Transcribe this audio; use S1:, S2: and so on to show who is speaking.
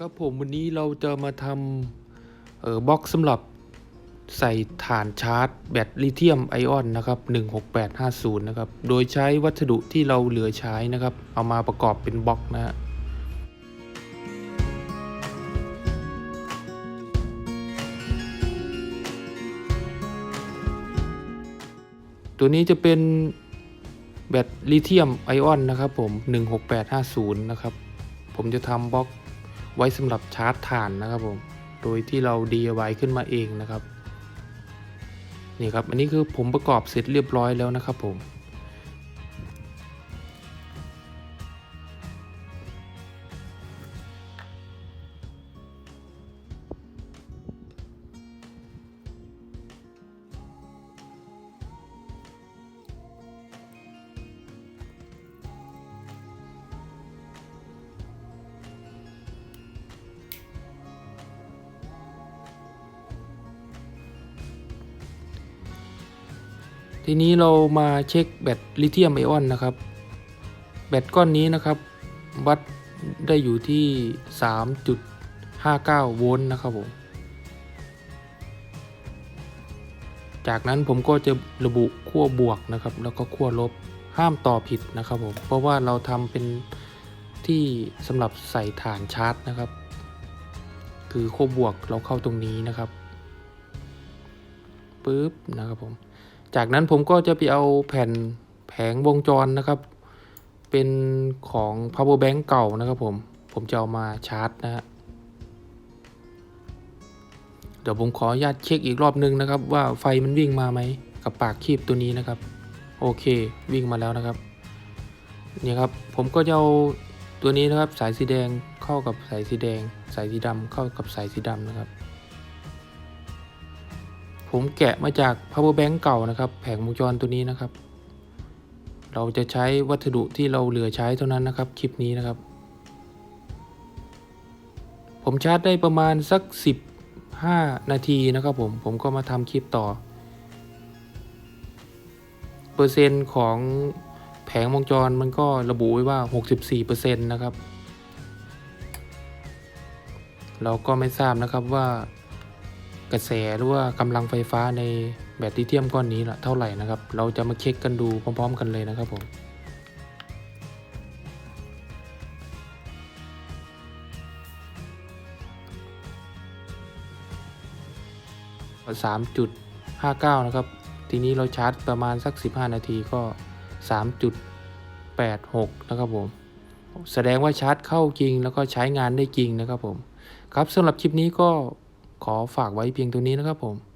S1: ครับผมวันนี้เราจะมาทำเอ่อบล็อกสำหรับใส่ฐานชาร์จ แบตลิเธียมไอออนนะครับ16850 นะครับ โดยใช้วัสดุที่เราเหลือใช้นะครับ เอามาประกอบเป็นบล็อกนะฮะตัวนี้จะเป็นแบตลิเธียมไอออนนะครับผม 16850 นะครับ ผมจะทำบล็อก ไว้สำหรับชาร์จถ่านนะครับผม โดยที่เรา DIY ขึ้นมาเองนะครับ นี่ครับ อันนี้คือผมประกอบเสร็จเรียบร้อยแล้วนะครับผม ทีนี้เรามาเช็คแบตลิเธียมไอออนนะครับ แบตก้อนนี้นะครับ วัดได้อยู่ที่ 3.59 โวลต์นะครับผม จากนั้นผมก็จะระบุขั้วบวกนะครับ แล้วก็ขั้วลบห้ามต่อผิดนะครับผม เพราะว่าเราทำเป็นที่สำหรับใส่ฐานชาร์จนะครับ คือขั้วบวกเราเข้าตรงนี้นะครับปึ๊บนะครับผม จากนั้นผมก็จะไปเอาแผ่นแผงวงจรนะครับ เป็นของ power bank เก่านะครับผม ผมจะเอามาชาร์จนะฮะ เดี๋ยวผมขออนุญาตเช็คอีกรอบนึงนะครับ ว่าไฟมันวิ่งมาไหมกับปากคีบตัวนี้นะครับ โอเควิ่งมาแล้วนะครับ นี่ครับผมก็จะเอาตัวนี้นะครับ สายสีแดงเข้ากับสายสีแดง สายสีดำเข้ากับสายสีดำนะครับ ผมแกะมาจาก power bank เก่านะครับ แผงวงจรตัวนี้นะครับ เราจะใช้วัสดุที่เราเหลือใช้เท่านั้นนะครับ คลิปนี้นะครับ ผมชาร์จได้ประมาณสัก 15 นาทีนะครับผมผมก็มาทำคลิปต่อ เปอร์เซ็นต์ของแผงวงจรมันก็ระบุไว้ว่า 64%นะครับ เราก็ไม่ทราบนะครับว่า กระแสหรือว่ากำลังไฟฟ้าในแบตลิเธียมก้อนนี้ละเท่าไหร่นะครับ เราจะมาเช็คกันดูพร้อม ๆ กันเลยนะครับผมสามจุดห้าเก้านะครับ ทีนี้เราชาร์จประมาณสัก15นาทีก็3.86นะครับผม แสดงว่าชาร์จเข้าจริงแล้วก็ใช้งานได้จริงนะครับผม ครับสำหรับคลิปนี้ก็ ขอฝากไว้เพียงตัวนี้นะครับผม